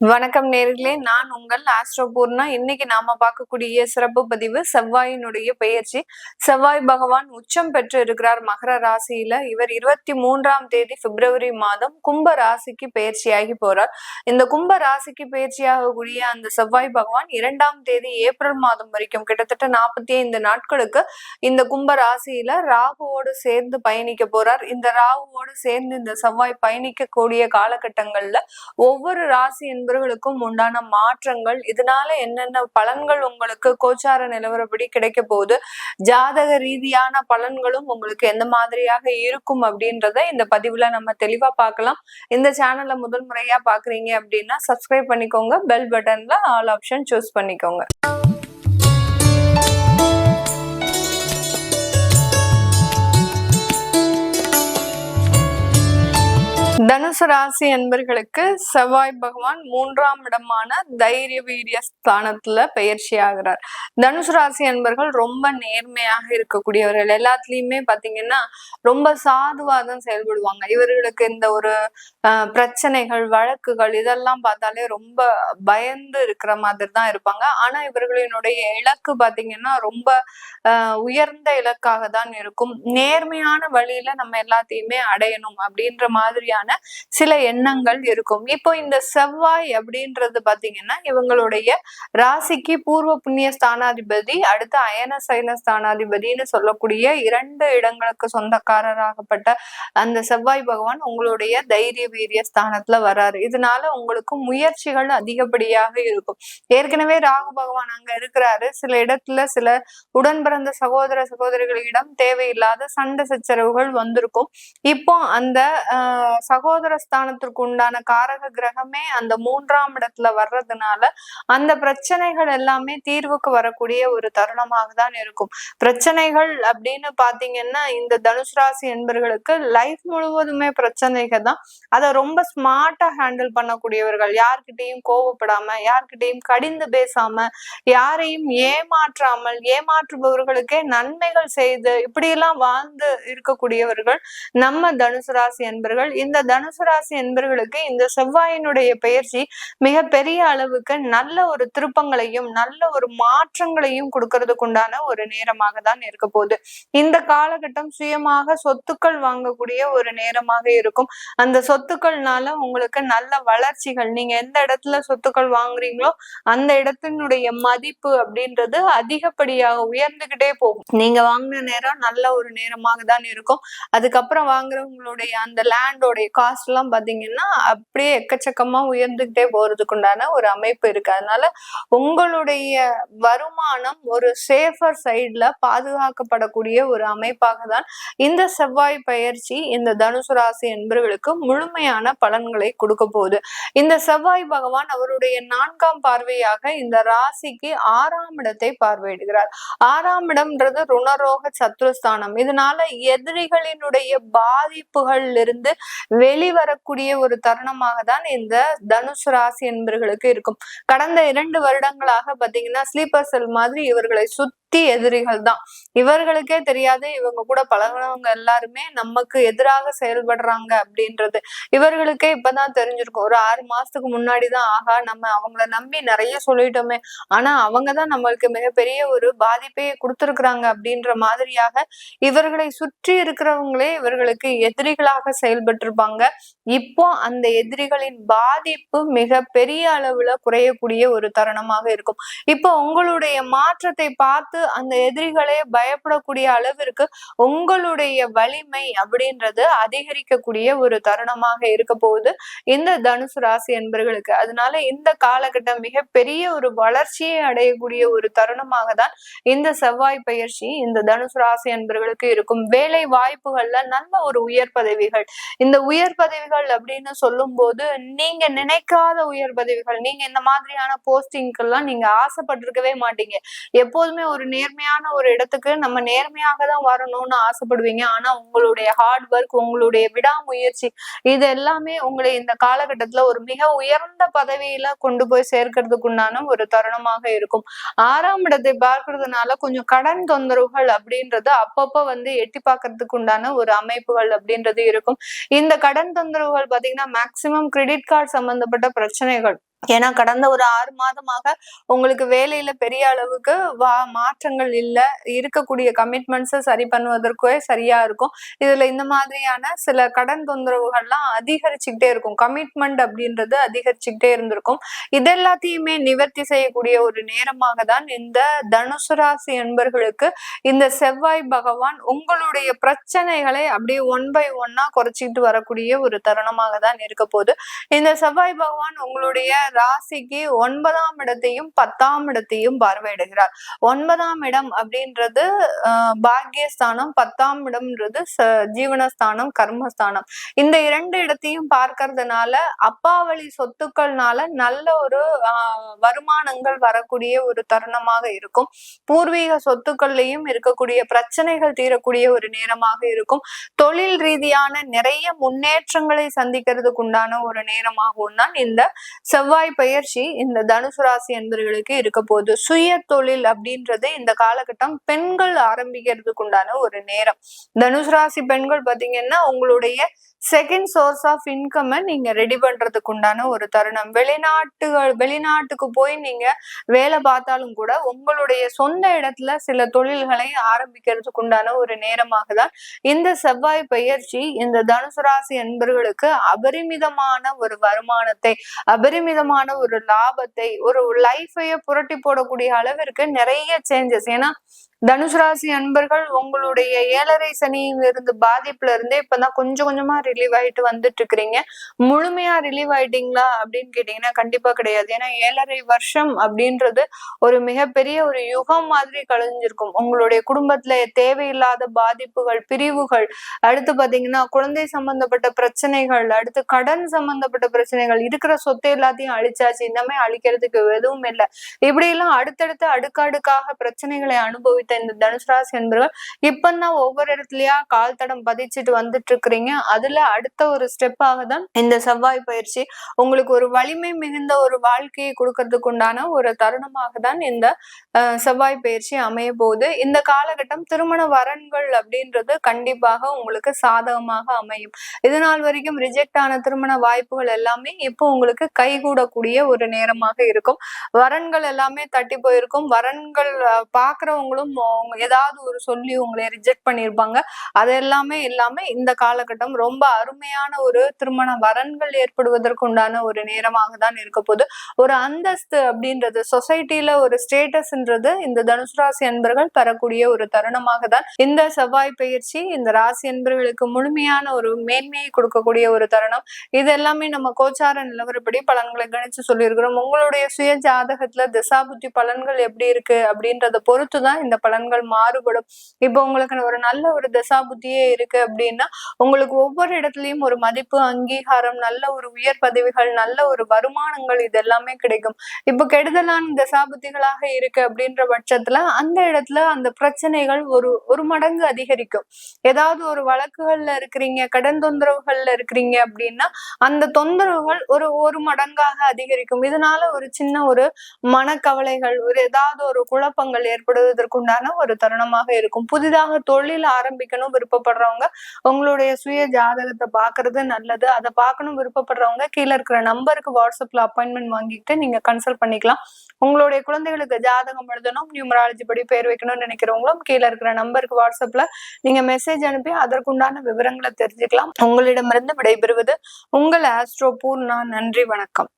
வணக்கம் நேர்களே. நான் உங்கள் ஆஸ்ட்ரோபூர்ணா இன்னைக்கு நாம பார்க்கக்கூடிய சிறப்பு பதிவு செவ்வாயினுடைய பெயர்ச்சி. செவ்வாய் பகவான் உச்சம் பெற்று இருக்கிறார் மகர ராசியில. இவர் இருபத்தி மூன்றாம் தேதி பிப்ரவரி மாதம் கும்ப ராசிக்கு பயிற்சியாகி போறார். இந்த கும்ப ராசிக்கு பயிற்சியாகக்கூடிய அந்த செவ்வாய் பகவான் இரண்டாம் தேதி ஏப்ரல் மாதம் வரைக்கும் கிட்டத்தட்ட நாற்பத்தி ஐந்து நாட்களுக்கு இந்த கும்ப ராசியில ராகுவோடு சேர்ந்து பயணிக்க போறார். இந்த ராகுவோடு சேர்ந்து இந்த செவ்வாய் பயணிக்கக்கூடிய காலகட்டங்கள்ல ஒவ்வொரு ராசி என்பவர்களுக்கும் உண்டான மாற்றங்கள். இதனால என்னென்ன பலன்கள் உங்களுக்கு கோச்சார நிலவரப்படி கிடைக்க போகுது? ஜாதக ரீதியான பலன்களும் உங்களுக்கு எந்த மாதிரியாக இருக்கும் அப்படின்றத இந்த பதிவுல நம்ம தெளிவா பார்க்கலாம். இந்த சேனலை முதல் முறையா பாக்குறீங்க அப்படின்னா சப்ஸ்கிரைப் பண்ணிக்கோங்க. பெல் பட்டன்ல ஆல் ஆப்ஷன் சூஸ் பண்ணிக்கோங்க. தனுசு ராசி என்பர்களுக்கு செவ்வாய் பகவான் மூன்றாம் இடமான தைரிய வீரிய ஸ்தானத்துல பயிற்சி ஆகிறார். தனுசு ராசி என்பர்கள் ரொம்ப நேர்மையாக இருக்கக்கூடியவர்கள். எல்லாத்துலயுமே பாத்தீங்கன்னா ரொம்ப சாதுவாதம் செயல்படுவாங்க. இவர்களுக்கு இந்த ஒரு பிரச்சனைகள் வழக்குகள் இதெல்லாம் பார்த்தாலே ரொம்ப பயந்து இருக்கிற மாதிரி தான் இருப்பாங்க. ஆனா இவர்களினுடைய இலக்கு பாத்தீங்கன்னா ரொம்ப உயர்ந்த இலக்காக தான் இருக்கும். நேர்மையான வழியில நம்ம எல்லாத்தையுமே அடையணும் அப்படின்ற மாதிரியான சில எண்ணங்கள் இருக்கும். இப்போ இந்த செவ்வாய் அப்படின்றது பாத்தீங்கன்னா இவங்களுடைய ராசிக்கு பூர்வ புண்ணிய ஸ்தானாதிபதி அடுத்து அயன சைன ஸ்தானாதிபதினு சொல்லக்கூடிய இரண்டு இடங்களுக்கு சொந்தக்காரராகப்பட்ட அந்த செவ்வாய் பகவான் உங்களுடைய தைரிய வீரிய ஸ்தானத்துல வராரு. இதனால உங்களுக்கு முயற்சிகள் அதிகப்படியாக இருக்கும். ஏற்கனவே ராகு பகவான் அங்க இருக்கிறாரு. சில இடத்துல சில உடன் பிறந்த சகோதர சகோதரிகளிடம் தேவையில்லாத சண்டை சச்சரவுகள் வந்திருக்கும். இப்போ அந்த சகோதர ஸ்தானத்திற்கு உண்டான காரக கிரகமே அந்த மூன்றாம் இடத்துல வர்றதுனால அந்த பிரச்சனைகள் எல்லாமே தீர்வுக்கு வரக்கூடிய ஒரு தருணமாக தான் இருக்கும். பிரச்சனைகள் அப்படின்னு பாத்தீங்கன்னா இந்த தனுஷ் ராசி என்பர்களுக்கு லைஃப் முழுவதுமே பிரச்சனைகள் தான். அதை ரொம்ப ஸ்மார்ட்டா ஹேண்டில் பண்ணக்கூடியவர்கள் யார்கிட்டையும் கோவப்படாம யார்கிட்டையும் கடிந்து பேசாம யாரையும் ஏமாற்றாமல் ஏமாற்றுபவர்களுக்கே நன்மைகள் செய்து இப்படியெல்லாம் வாழ்ந்து இருக்கக்கூடியவர்கள் நம்ம தனுசு ராசி என்பர்கள். இந்த தனுசு ராசி என்பவர்களுக்கு இந்த செவ்வாயினுடைய பயிற்சி மிக பெரிய அளவுக்கு நல்ல ஒரு திருப்பங்களையும் நல்ல ஒரு மாற்றங்களையும் கொடுக்கறதுக்கு உண்டான ஒரு நேரமாக தான் இருக்க போகுது. இந்த காலகட்டம் சுயமாக சொத்துக்கள் வாங்கக்கூடிய ஒரு நேரமாக இருக்கும். அந்த சொத்துக்கள்னால உங்களுக்கு நல்ல வளர்ச்சிகள் நீங்க எந்த இடத்துல சொத்துக்கள் வாங்குறீங்களோ அந்த இடத்தினுடைய மதிப்பு அப்படின்றது அதிகப்படியாக உயர்ந்துகிட்டே போகும். நீங்க வாங்கின நேரம் நல்ல ஒரு நேரமாக தான் இருக்கும். அதுக்கப்புறம் வாங்குறவங்களுடைய அந்த லேண்டோடைய காஸ்ட் எல்லாம் பாத்தீங்கன்னா அப்படியே எக்கச்சக்கமா உயர்ந்துகிட்டே போறதுக்குண்டான ஒரு அமைப்பு இருக்கு. அதனால உங்களுடைய வருமானம் ஒரு சேஃபர் சைட்ல பாதுகாக்கப்படக்கூடிய ஒரு அமைப்பாக தான் இந்த செவ்வாய் பயிற்சி இந்த தனுசு ராசி என்பவர்களுக்கு முழுமையான பலன்களை கொடுக்க போகுது. இந்த செவ்வாய் பகவான் அவருடைய நான்காம் பார்வையாக இந்த ராசிக்கு ஆறாம் இடத்தை பார்வையிடுகிறார். ஆறாம் இடம்ன்றது ருணரோக சத்ருஸ்தானம். இதனால எதிரிகளினுடைய பாதிப்புகள் இருந்து வெளிவரக்கூடிய ஒரு தருணமாக தான் இந்த தனுசு ராசி என்பர்களுக்கு இருக்கும். கடந்த இரண்டு வருடங்களாக பாத்தீங்கன்னா ஸ்லீப்பர் செல் மாதிரி இவர்களை சுத்தி சுத்தி எதிரிகள் தான். இவர்களுக்கே தெரியாது இவங்க கூட பழகினவங்க எல்லாருமே நமக்கு எதிராக செயல்படுறாங்க அப்படின்றது. இவர்களுக்கே இப்பதான் தெரிஞ்சிருக்கும். ஒரு ஆறு மாசத்துக்கு முன்னாடிதான் ஆகா நம்ம அவங்கள நம்பி நிறைய சொல்லிட்டோமே. ஆனா அவங்கதான் நம்மளுக்கு மிகப்பெரிய ஒரு பாதிப்பையே கொடுத்துருக்குறாங்க அப்படின்ற மாதிரியாக இவர்களை சுற்றி இருக்கிறவங்களே இவர்களுக்கு எதிரிகளாக செயல்பட்டு இருப்பாங்க இப்போ அந்த எதிரிகளின் பாதிப்பு மிக பெரிய அளவுல குறையக்கூடிய ஒரு தருணமாக இருக்கும். இப்போ உங்களுடைய மாற்றத்தை பார்த்து அந்த எதிரிகளே பயப்படக்கூடிய அளவிற்கு உங்களுடைய வலிமை அப்படின்றது அதிகரிக்கக்கூடிய ஒரு தருணமாக இருக்க போகுது இந்த தனுசு ராசி என்பர்களுக்கு. அதனால இந்த காலகட்டம் மிகப்பெரிய ஒரு வளர்ச்சியை அடையக்கூடிய ஒரு தருணமாக தான் இந்த செவ்வாய் பயிற்சி இந்த தனுசு ராசி என்பர்களுக்கு இருக்கும். வேலை வாய்ப்புகள்ல நல்ல ஒரு உயர் பதவிகள். இந்த உயர் பதவிகள் அப்படின்னு சொல்லும் போது நீங்க நினைக்காத உயர் பதவிகள். நீங்க இந்த மாதிரியான போஸ்டிங்கெல்லாம் நீங்க ஆசைப்பட்டிருக்கவே மாட்டீங்க. எப்போதுமே ஒரு நேர்மையான ஒரு இடத்துக்கு நம்ம நேர்மையாக தான் வரணும்னு ஆசைப்படுவீங்க. ஆனா உங்களுடைய ஹார்ட் ஒர்க் உங்களுடைய விடாமுயற்சி இது எல்லாமே உங்களை இந்த காலகட்டத்துல ஒரு மிக உயர்ந்த பதவியில கொண்டு போய் சேர்க்கறதுக்கு உண்டான ஒரு தருணமாக இருக்கும். ஆறாம் இடத்தை பார்க்கறதுனால கொஞ்சம் கடன் தொந்தரவுகள் அப்படின்றது அப்பப்ப வந்து எட்டி பார்க்கறதுக்கு உண்டான ஒரு அமைப்புகள் அப்படின்றது இருக்கும். இந்த கடன் தொந்தரவுகள் பாத்தீங்கன்னா மேக்சிமம் கிரெடிட் கார்டு சம்பந்தப்பட்ட பிரச்சனைகள் ஏன்னா கடந்த ஒரு ஆறு மாதமாக உங்களுக்கு வேலையில பெரிய அளவுக்கு வா மாற்றங்கள் இல்லை. இருக்கக்கூடிய கமிட்மெண்ட்ஸை சரி பண்ணுவதற்கே சரியா இருக்கும். இதுல இந்த மாதிரியான சில கடன் தொந்தரவுகள்லாம் அதிகரிச்சுக்கிட்டே இருக்கும். கமிட்மெண்ட் அப்படின்றது அதிகரிச்சுக்கிட்டே இருந்திருக்கும். இதெல்லாத்தையுமே நிவர்த்தி செய்யக்கூடிய ஒரு நேரமாக தான் இந்த தனுசு ராசி என்பர்களுக்கு இந்த செவ்வாய் பகவான் உங்களுடைய பிரச்சனைகளை அப்படியே ஒன் பை ஒன்னா குறைச்சிக்கிட்டு வரக்கூடிய ஒரு தருணமாக தான் இருக்க போகுது. இந்த செவ்வாய் பகவான் உங்களுடைய ராசிக்கு ஒன்பதாம் இடத்தையும் பத்தாம் இடத்தையும் பார்வையிடுகிறார். ஒன்பதாம் இடம் அப்படின்றது பாக்கியஸ்தானம் பத்தாம் இடம்ன்றது ஜீவனஸ்தானம் கர்மஸ்தானம். இந்த இரண்டு இடத்தையும் பார்க்கறதுனால அப்பாவளி சொத்துக்கள்னால நல்ல ஒரு வருமானங்கள் வரக்கூடிய ஒரு தருணமாக இருக்கும். பூர்வீக சொத்துக்கள்லையும் இருக்கக்கூடிய பிரச்சனைகள் தீரக்கூடிய ஒரு நேரமாக இருக்கும். தொழில் ரீதியான நிறைய முன்னேற்றங்களை சந்திக்கிறதுக்கு உண்டான ஒரு நேரமாகவும் தான் இந்த செவ்வாய் செவ்வாய் பயிற்சி இந்த தனுசு ராசி என்பவர்களுக்கு இருக்க போகுது. சுய தொழில் அப்படின்றது இந்த காலகட்டம் பெண்கள் ஆரம்பிக்கிறதுக்கு உண்டான ஒரு நேரம். தனுசு ராசி பெண்கள் பாத்தீங்கன்னா உங்களுடைய செகண்ட் சோர்ஸ் ஆஃப் இன்கம்மை நீங்க ரெடி பண்றதுக்கு உண்டான ஒரு தருணம். வெளிநாட்டுகள் வெளிநாட்டுக்கு போய் நீங்க வேலை பார்த்தாலும் கூட உங்களுடைய சொந்த இடத்துல சில தொழில்களை ஆரம்பிக்கிறதுக்கு உண்டான ஒரு நேரமாக தான் இந்த செவ்வாய் பயிற்சி இந்த தனுசு ராசி என்பர்களுக்கு அபரிமிதமான ஒரு வருமானத்தை அபரிமிதமான ஒரு லாபத்தை ஒரு லைஃபைய புரட்டி போடக்கூடிய அளவிற்கு நிறைய சேஞ்சஸ் ஏன்னா தனுசு ராசி அன்பர்கள் உங்களுடைய ஏழரை சனியிலிருந்து பாதிப்புல இருந்தே இப்பதான் கொஞ்சம் கொஞ்சமா ரிலீவ் ஆயிட்டு வந்துட்டு இருக்கிறீங்க முழுமையா ரிலீவ் ஆயிட்டீங்களா அப்படின்னு கேட்டீங்கன்னா கண்டிப்பா கிடையாது. ஏன்னா ஏழரை வருஷம் அப்படின்றது ஒரு மிகப்பெரிய ஒரு யுகம் மாதிரி கழிஞ்சிருக்கும். உங்களுடைய குடும்பத்துல தேவையில்லாத பாதிப்புகள் பிரிவுகள் அடுத்து பாத்தீங்கன்னா குழந்தை சம்பந்தப்பட்ட பிரச்சனைகள் அடுத்து கடன் சம்பந்தப்பட்ட பிரச்சனைகள் இருக்கிற சொத்தை எல்லாத்தையும் அழிச்சாச்சு இந்தமே அழிக்கிறதுக்கு எதுவும் இல்லை. இப்படி எல்லாம் அடுத்தடுத்து அடுக்கடுக்காக பிரச்சனைகளை அனுபவித்த இந்த தனுசு ராசி என்பவர்கள் இப்பதான் ஒவ்வொரு இடத்துலயா கால் தடம் பதிச்சுட்டு வந்துட்டு இருக்கிறீங்க அதுல அடுத்த ஒரு ஸ்டெப்பாக தான் இந்த செவ்வாய் பயிற்சி உங்களுக்கு ஒரு வலிமை மிகுந்த ஒரு வாழ்க்கையை கொடுக்கறதுக்கு உண்டான ஒரு தருணமாக தான் இந்த செவ்வாய் பயிற்சி அமைய போகுது இந்த காலகட்டம் திருமண வரன்கள் அப்படின்றது கண்டிப்பாக உங்களுக்கு சாதகமாக அமையும். இது நாள் வரைக்கும் ரிஜெக்ட் ஆன திருமண வாய்ப்புகள் எல்லாமே இப்போ உங்களுக்கு கைகூடக்கூடிய ஒரு நேரமாக இருக்கும். வரன்கள் எல்லாமே தட்டி போயிருக்கும். வரன்கள் பாக்குறவங்களும் ஏதாவது ஒரு சொல்லி உங்களை ரிஜெக்ட் பண்ணியிருப்பாங்க அது எல்லாமே இல்லாம இந்த காலகட்டம் ரொம்ப அருமையான ஒரு திருமண வரன்கள் ஏற்படுவதற்கு உண்டான ஒரு நேரமாக தான் இருக்க போது ஒரு அந்தஸ்து அப்படின்றது சொசைட்டில ஒரு ஸ்டேட்டஸ்ன்றது இந்த தனுசு ராசி அன்பர்கள் பெறக்கூடிய ஒரு தருணமாக தான் இந்த செவ்வாய் பயிற்சி இந்த ராசி அன்பர்களுக்கு முழுமையான ஒரு மேன்மையை கொடுக்கக்கூடிய ஒரு தருணம். இது எல்லாமே நம்ம கோச்சார நிலவரப்படி பலன்களை கணிச்சு சொல்லியிருக்கிறோம். உங்களுடைய சுய ஜாதகத்துல திசாபுத்தி பலன்கள் எப்படி இருக்கு அப்படின்றத பொறுத்து தான் இந்த பலன்கள் மாறுபடும். இப்போ உங்களுக்கு ஒரு நல்ல ஒரு தசா புத்தியே இருக்கு அப்படின்னா உங்களுக்கு ஒவ்வொரு இடத்துலயும் ஒரு மதிப்பு அங்கீகாரம் நல்ல ஒரு உயர் பதவிகள் நல்ல ஒரு வருமானங்கள் இது எல்லாமே கிடைக்கும். இப்போ கெடுதலான தசாபுத்திகளாக இருக்கு அப்படின்ற பட்சத்துல அந்த இடத்துல அந்த பிரச்சனைகள் ஒரு ஒரு மடங்கு அதிகரிக்கும். ஏதாவது ஒரு வழக்குகள்ல இருக்கிறீங்க கடன் தொந்தரவுகள்ல இருக்கிறீங்க அப்படின்னா அந்த தொந்தரவுகள் ஒரு ஒரு மடங்காக அதிகரிக்கும். இதனால ஒரு சின்ன ஒரு மனக்கவலைகள் ஒரு ஏதாவது ஒரு குழப்பங்கள் ஏற்படுவதற்குண்டான ஒரு தருணமாக இருக்கும். புதிதாக தொழில் ஆரம்பிக்கணும் விருப்பப்படுறவங்க உங்களுடைய சுய ஜாதகத்தை பாக்குறது நல்லது. அதை பார்க்கணும் விருப்பப்படுறவங்க கீழே இருக்கிற நம்பருக்கு வாட்ஸ்அப்ல அப்பாயின்மெண்ட் வாங்கிட்டு நீங்க கன்சல்ட் பண்ணிக்கலாம். உங்களுடைய குழந்தைகளுக்கு ஜாதகம் எழுதணும் நியூமராலஜி படி பேர் வைக்கணும்னு நினைக்கிறவங்களும் கீழே இருக்கிற நம்பருக்கு வாட்ஸ்அப்ல நீங்க மெசேஜ் அனுப்பி அதற்குண்டான விவரங்களை தெரிஞ்சுக்கலாம். உங்களிடமிருந்து விடைபெறுவது உங்கள் ஆஸ்ட்ரோ பூர்ணா. நன்றி வணக்கம்.